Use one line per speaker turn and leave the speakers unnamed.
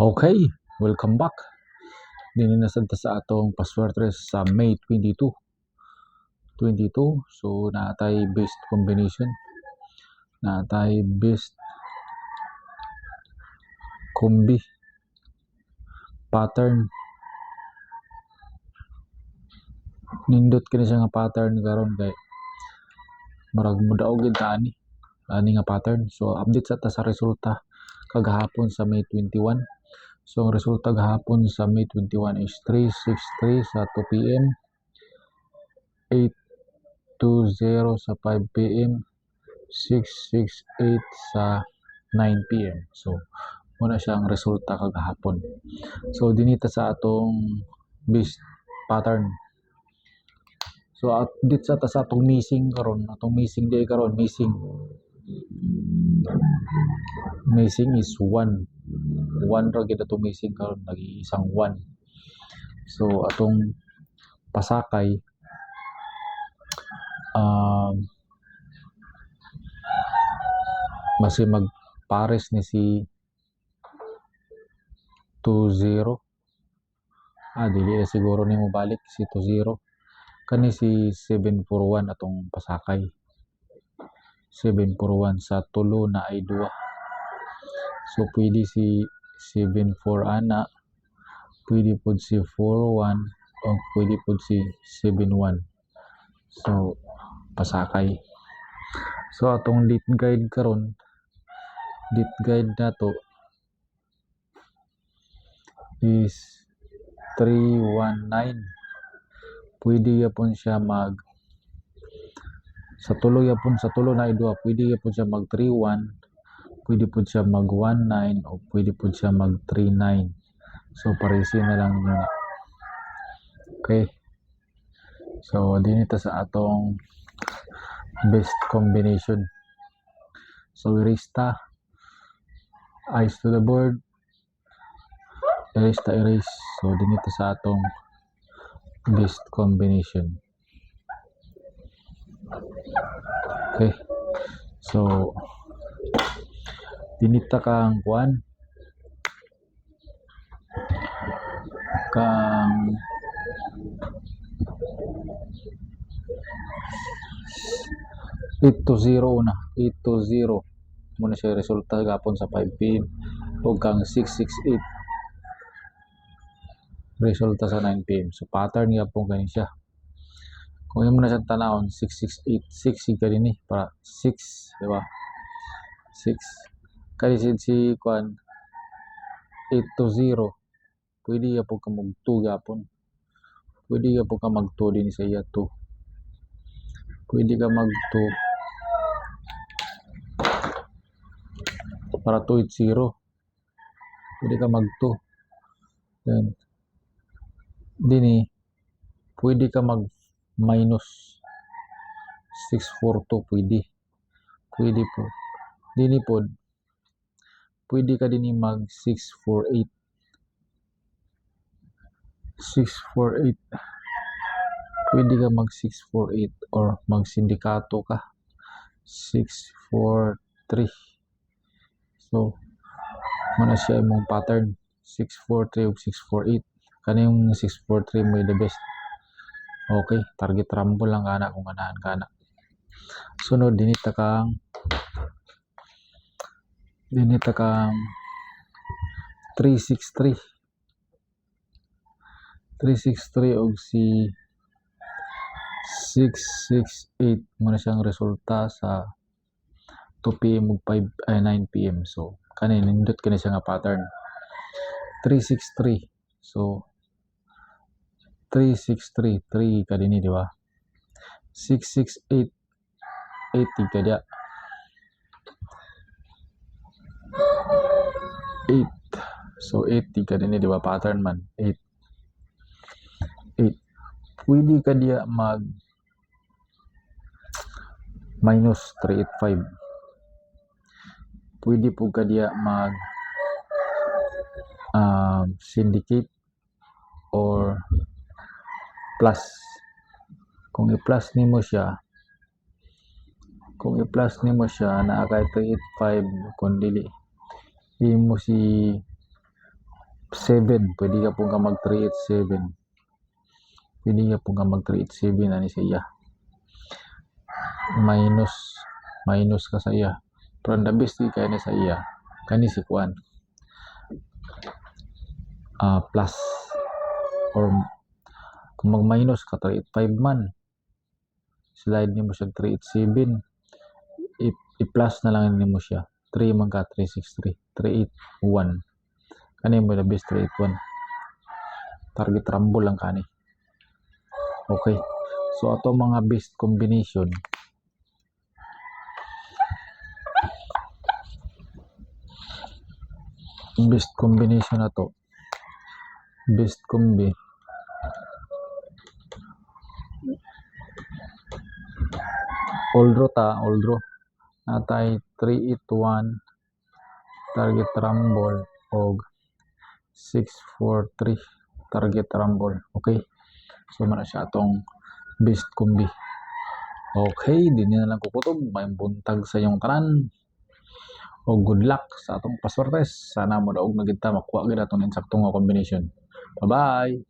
Okay, welcome back. Dininasad ta sa atong paswerte sa May 22. 22. So, naatay best combination. Naatay best kombi pattern. Nindot kini siya nga pattern karon kay marag mudaog gid ta ani. Ani nga pattern. So, update sa ta sa resulta kagahapon sa May 21. So, ang resulta gahapon sa May 21 is 363 sa 2 p.m. 820 sa 5 p.m. 668 sa 9 p.m. So, muna siya ang resulta kagahapon. So, dinita sa atong base pattern. So, at dit sa ta sa atong missing karon, atong missing day karon, missing. Missing is 1. 1 ra gid atong missing karon, lagi isang 1. So, atong pasakay um basi magpares ni si 2-0 ah dili siguro nimo balik si 2-0 kani si 741 atong pasakay. 741 sa tulo na ay duwa. So pwede si 74 ana pwede pod si 41 o pwede pod si 71 so pasakay. So atong lit guide karon lit guide nato is 319 pwede yapon siya mag sa tulo yapon sa tulo na idua pwede yapon siya mag 31 pwede po siya mag 19 o pwede po siya mag 39 so parisi na lang yun okay. So dinito sa atong best combination. So erista eyes to the board. Erase ta erase. So dinito sa atong best combination. Okay. So dinita kang kuan kang eight to zero na eight to zero. Muna siya resulta gapon sa 5 pm o kang 668 resulta sa 9 pm so pattern nga po ganin siya. Kung yun mo na siya tanawon 668 6 ka din eh. Para 6 di ba? 6 kasi si kuan 8 to 0 pwede ya po ka mag 2 gapon pwede ya po ka mag 2 din sa iya 2 pwede ka mag 2 para 280 pwede ka mag 2 then dini pwede ka mag minus 642 pwede. Pwede po. Dini po pwede ka din mag 648 648 pwede ka mag 648 or mag sindikato ka. 643 so muna siya imong pattern. 643 ug 648 kani yung 643 may the best. Okay target rumble lang kana kung ganahan kana. Sunod dinita kang dinita kang 363 363 og si 668 muna siyang resulta sa 2 pm ug 5 ay 9 pm so kani nindot kani siya nga pattern. 363 so 363 3 ka dinhi di ba? 668 80 ka 8 so 80 ka dinhi di ba pattern man? 8 8 pwede ka dia mag minus 385 pwede po ka dia mag um, syndicate or plus. Kung i-plus nimo siya kung i-plus nimo siya naa kay 385 kung dili imo si 7 pwede ka po ka mag 387 pwede ka po ka mag 387 ani sa iya. Minus minus ka sa iya. Pero ang best di kaya sa iya kani si kuan ah plus or kung mag minus ka 385 man. Slide nimo siya 387 i- i-plus na lang nimo siya 3 man ka 363 381 kani mo the best 381 target rumble lang kani okay. So ato mga best combination. Best combination na to best combi. All draw ta all draw natay 381 target rumble og 643 target rumble. Okay. So man siya atong best combi. Okay din na lang kukutob may buntag sa iyong tanan. O good luck sa atong paswertes sana mo daog na kita makuha gid atong insaktong combination. Bye bye